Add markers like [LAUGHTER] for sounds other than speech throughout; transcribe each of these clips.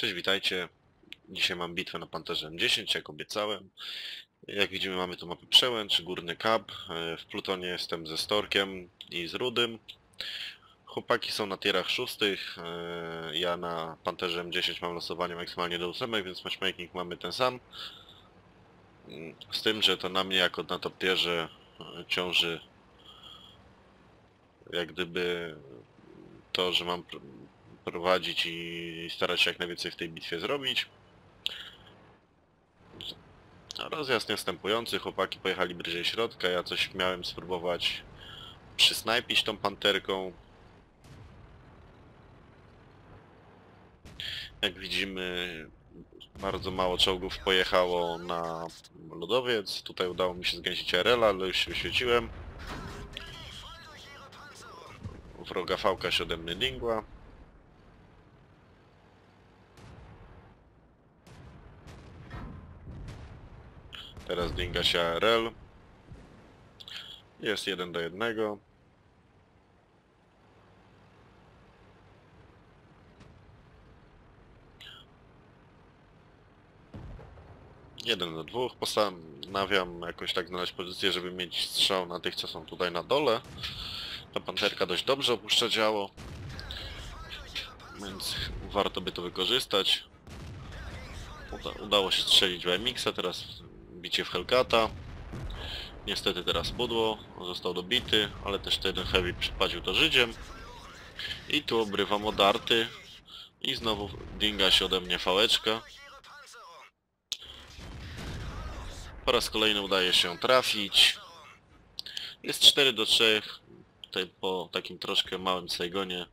Cześć, witajcie. Dzisiaj mam bitwę na Panterze M10, jak obiecałem. Jak widzimy mamy tu mapę Przełęcz, Górny Kap. E, W Plutonie jestem ze Storkiem i z Rudym. Chłopaki są na tierach szóstych. e, Ja na Panterze M10 mam losowanie maksymalnie do ósemek, więc matchmaking mamy ten sam. Z tym, że to na mnie jako na top tierze e, ciąży jak gdyby to, że mam prowadzić i starać się jak najwięcej w tej bitwie zrobić. Rozjazd następujący, chłopaki pojechali bliżej środka, ja coś miałem spróbować przysnajpić tą panterką. Jak widzimy, bardzo mało czołgów pojechało na lodowiec. Tutaj udało mi się zgęsić RL, ale już się wyświeciłem. Wroga fałka się ode mnie dingła. Teraz dinga się ARL. Jest jeden do jednego. Jeden do dwóch. Postanawiam jakoś tak znaleźć pozycję, żeby mieć strzał na tych, co są tutaj na dole. Ta panterka dość dobrze opuszcza działo. Więc warto by to wykorzystać. Uda udało się strzelić w MX-a, teraz bicie w Hellcata. Niestety teraz pudło, został dobity, ale też ten Heavy przypadził to Żydziem. I tu obrywam odarty. I znowu dinga się ode mnie fałeczka. Po raz kolejny udaje się trafić. Jest 4 do 3. Tutaj po takim troszkę małym Saigonie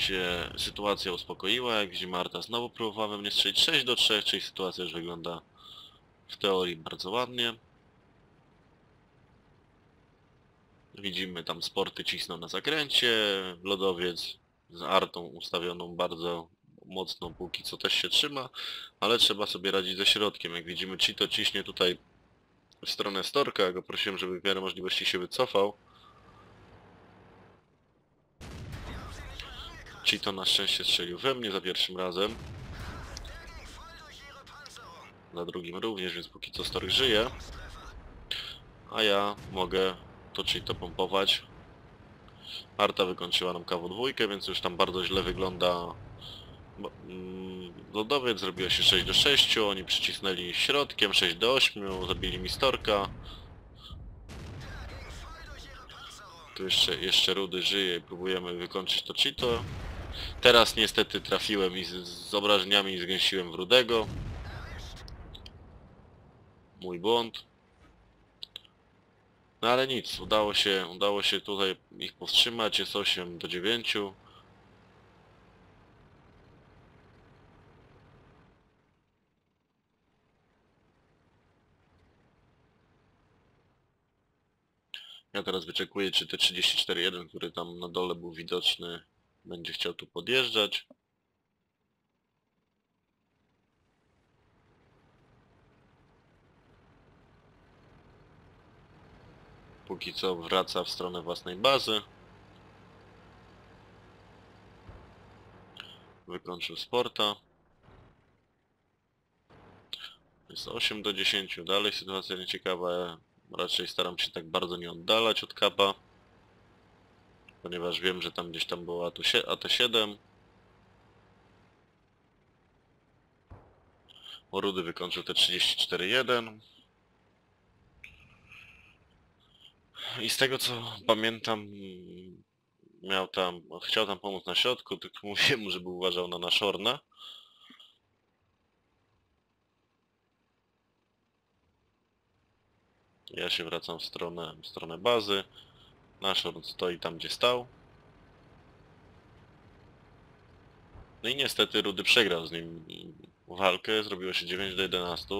się sytuacja uspokoiła. Jak widzimy Marta znowu próbowała we mnie strzelić 6 do 3, czyli sytuacja już wygląda w teorii bardzo ładnie. Widzimy tam sporty cisną na zakręcie, lodowiec z artą ustawioną bardzo mocno póki co też się trzyma, ale trzeba sobie radzić ze środkiem. Jak widzimy Cheeto ciśnie tutaj w stronę Storka, go prosiłem, żeby w miarę możliwości się wycofał. Cheeto na szczęście strzelił we mnie za pierwszym razem. Za drugim również, więc póki co Stork żyje. A ja mogę to Cheeto pompować. Arta wykończyła nam KW2, więc już tam bardzo źle wygląda mm, Lodowiec zrobiło się 6 do 6, oni przycisnęli środkiem 6 do 8, zabili mi Storka. Tu jeszcze, jeszcze Rudy żyje i próbujemy wykończyć to Cheeto. Teraz niestety trafiłem i z, z obrażeniami zgęsiłem w Rudego. Mój błąd. No ale nic, udało się, udało się tutaj ich powstrzymać, jest 8 do 9. Ja teraz wyczekuję, czy te 34.1, który tam na dole był widoczny, będzie chciał tu podjeżdżać. Póki co wraca w stronę własnej bazy. Wykończył sporta. Jest 8 do 10, dalej sytuacja nieciekawa. Raczej staram się tak bardzo nie oddalać od kapa. Ponieważ wiem, że tam gdzieś tam było AT- AT7. Orudy wykończył te 34.1. I z tego co pamiętam, miał tam, chciał tam pomóc na środku, tylko mówiłem mu, [LAUGHS] żeby uważał na naszorna. Ja się wracam w stronę, w stronę bazy. Naszorn stoi tam, gdzie stał. No i niestety Rudy przegrał z nim walkę, zrobiło się 9 do 11.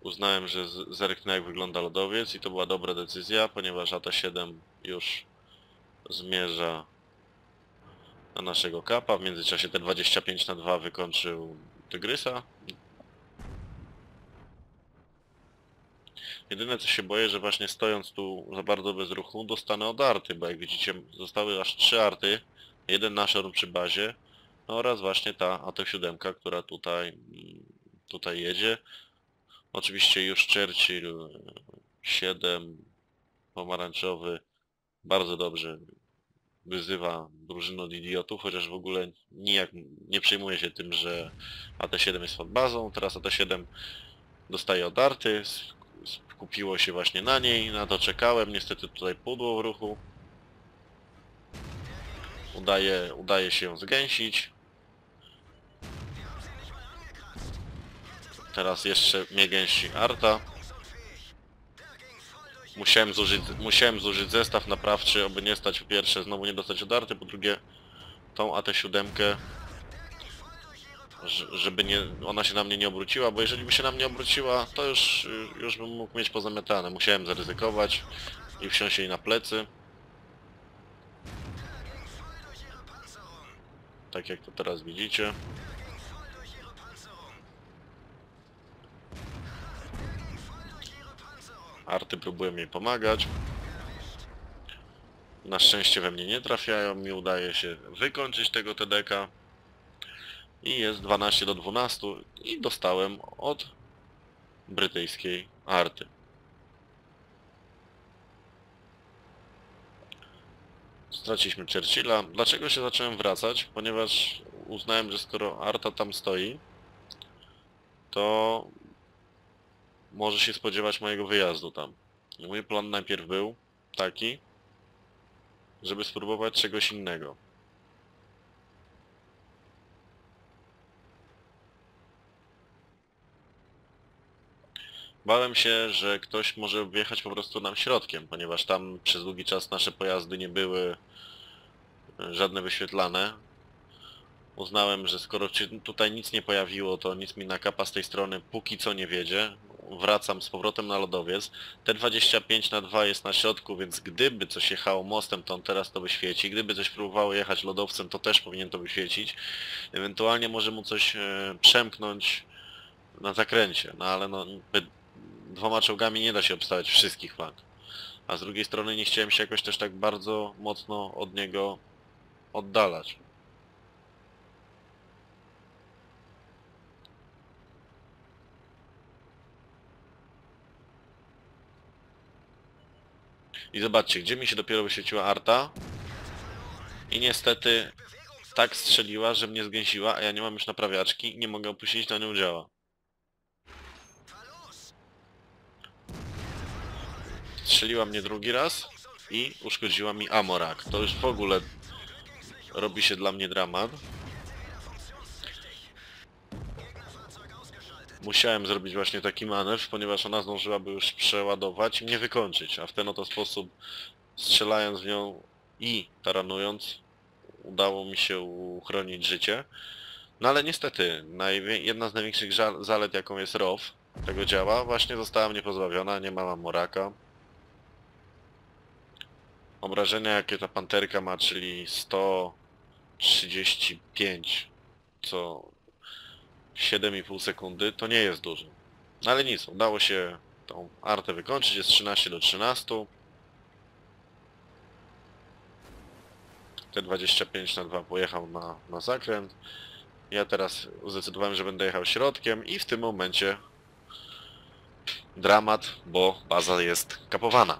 Uznałem, że zerknę jak wygląda lodowiec i to była dobra decyzja, ponieważ AT7 już zmierza na naszego kapa. W międzyczasie te 25 na 2 wykończył Tygrysa. Jedyne co się boję, że właśnie stojąc tu za bardzo bez ruchu dostanę od arty, bo jak widzicie zostały aż trzy arty, jeden nasz przy bazie oraz właśnie ta AT7, która tutaj, tutaj jedzie. Oczywiście już Churchill 7 pomarańczowy bardzo dobrze wyzywa drużynę od idiotów, chociaż w ogóle nijak nie przejmuje się tym, że AT7 jest pod bazą. Teraz AT7 dostaje odarty, skupiło się właśnie na niej, na to czekałem, niestety tutaj pudło w ruchu. Udaje, udaje się ją zgęsić. Teraz jeszcze mnie gęsi Arta. Musiałem zużyć, musiałem zużyć zestaw naprawczy, aby nie stać po pierwsze znowu nie dostać odarty, po drugie tą AT7 ż- żeby nie, ona się na mnie nie obróciła, bo jeżeli by się na mnie obróciła, to już, już bym mógł mieć pozamiatane. Musiałem zaryzykować i wsiąść jej na plecy. Tak jak to teraz widzicie. Arty próbują jej pomagać. Na szczęście we mnie nie trafiają, mi udaje się wykończyć tego TDK. I jest 12 do 12 i dostałem od brytyjskiej Arty. Straciliśmy Churchilla. Dlaczego się zacząłem wracać? Ponieważ uznałem, że skoro Arta tam stoi, to może się spodziewać mojego wyjazdu tam. Mój plan najpierw był taki, żeby spróbować czegoś innego. Bałem się, że ktoś może wjechać po prostu nam środkiem, ponieważ tam przez długi czas nasze pojazdy nie były e, żadne wyświetlane. Uznałem, że skoro tutaj nic nie pojawiło, to nic mi na kapa z tej strony póki co nie wiedzie. Wracam z powrotem na lodowiec. T25 na 2 jest na środku, więc gdyby coś jechało mostem, to on teraz to wyświeci. Gdyby coś próbowało jechać lodowcem, to też powinien to wyświecić. Ewentualnie może mu coś e, przemknąć na zakręcie, no ale no, dwoma czołgami nie da się obstawiać wszystkich flank. A z drugiej strony nie chciałem się jakoś też tak bardzo mocno od niego oddalać. I zobaczcie, gdzie mi się dopiero wyświeciła arta. I niestety tak strzeliła, że mnie zgęsiła, a ja nie mam już naprawiaczki i nie mogę opuścić na nią działa. Strzeliła mnie drugi raz i uszkodziła mi Amorak. To już w ogóle robi się dla mnie dramat. Musiałem zrobić właśnie taki manewr, ponieważ ona zdążyłaby już przeładować i mnie wykończyć, a w ten oto sposób strzelając w nią i taranując udało mi się uchronić życie. No ale niestety, jedna z największych zalet jaką jest ROW tego działa właśnie została mnie pozbawiona, nie ma Moraka. Obrażenia jakie ta panterka ma, czyli 135 co 7,5 sekundy, to nie jest dużo. No ale nic, udało się tą artę wykończyć, jest 13 do 13. T25 na 2 pojechał na, na zakręt. Ja teraz zdecydowałem, że będę jechał środkiem i w tym momencie dramat, bo baza jest kapowana.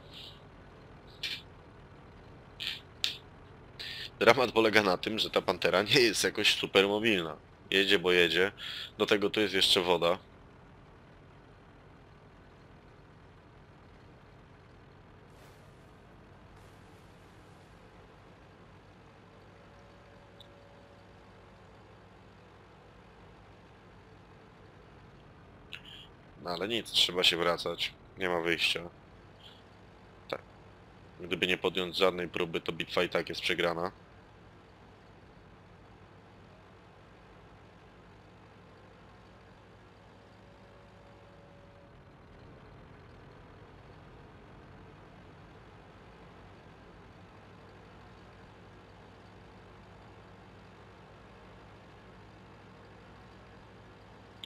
Dramat polega na tym, że ta Pantera nie jest jakoś super mobilna. Jedzie, bo jedzie. Do tego tu jest jeszcze woda. No ale nic, trzeba się wracać. Nie ma wyjścia. Tak. Gdyby nie podjąć żadnej próby, to bitwa i tak jest przegrana.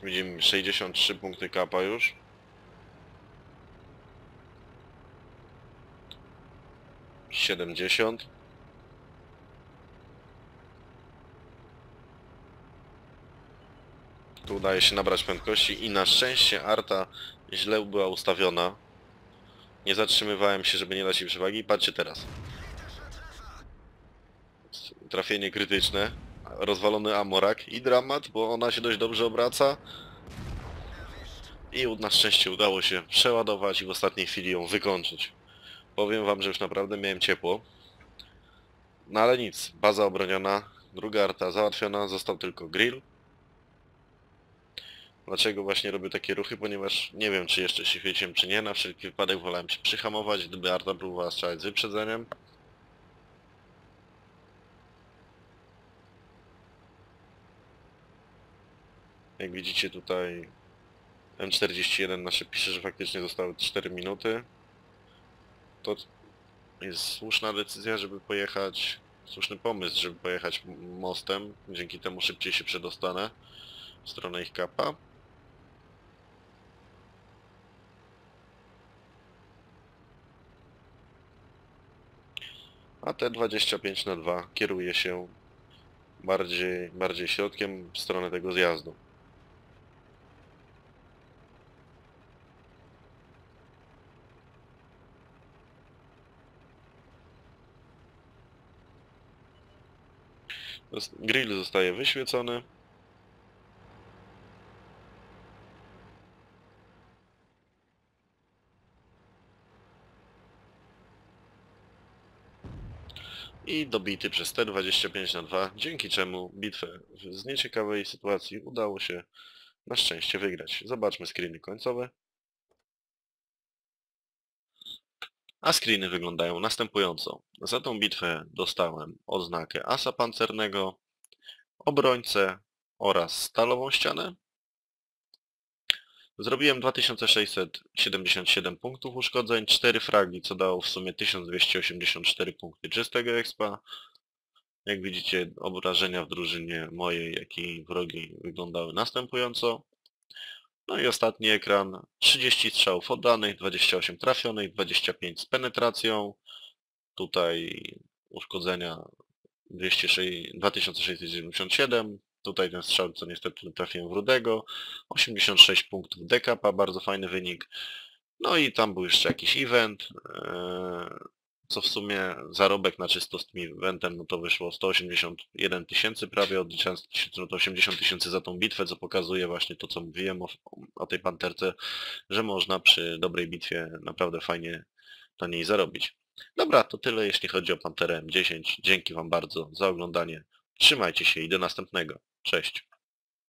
Widzimy 63 punkty kapa już. Siedemdziesiąt. Tu udaje się nabrać prędkości i na szczęście Arta źle była ustawiona. Nie zatrzymywałem się, żeby nie dać jej przewagi. Patrzcie teraz. Trafienie krytyczne. Rozwalony amorak i dramat, bo ona się dość dobrze obraca. I na szczęście udało się przeładować i w ostatniej chwili ją wykończyć. Powiem wam, że już naprawdę miałem ciepło. No ale nic, baza obroniona, druga arta załatwiona, został tylko grill. Dlaczego właśnie robię takie ruchy? Ponieważ nie wiem, czy jeszcze się chwyciłem, czy nie. Na wszelki wypadek wolałem się przyhamować, gdyby arta próbowała strzelać z wyprzedzeniem. Jak widzicie tutaj M41 nasze pisze, że faktycznie zostały 4 minuty. To jest słuszna decyzja, żeby pojechać, słuszny pomysł, żeby pojechać mostem. Dzięki temu szybciej się przedostanę w stronę ich kapa. A te 25 na 2 kieruje się bardziej, bardziej środkiem w stronę tego zjazdu. Grill zostaje wyświecony. I dobity przez T25 na 2, dzięki czemu bitwę w- nieciekawej sytuacji udało się na szczęście wygrać. Zobaczmy screeny końcowe. A screeny wyglądają następująco. Za tą bitwę dostałem odznakę asa pancernego, obrońcę oraz stalową ścianę. Zrobiłem 2677 punktów uszkodzeń, 4 fragi, co dało w sumie 1284 punkty czystego expa. Jak widzicie, obrażenia w drużynie mojej, jak i wrogiej wyglądały następująco. No i ostatni ekran, 30 strzałów oddanych, 28 trafionych, 25 z penetracją. Tutaj uszkodzenia 206 2697. Tutaj ten strzał, co niestety trafiłem w Rudego. 86 punktów dekapa, bardzo fajny wynik. No i tam był jeszcze jakiś event, eee, co w sumie zarobek na czysto z tym eventem, no to wyszło 181 tysięcy prawie, odliczając 1000, no to 80 tysięcy za tą bitwę, co pokazuje właśnie to, co mówiłem o, o tej panterce, że można przy dobrej bitwie naprawdę fajnie na niej zarobić. Dobra, to tyle jeśli chodzi o Panterę M10. Dzięki Wam bardzo za oglądanie. Trzymajcie się i do następnego. Cześć.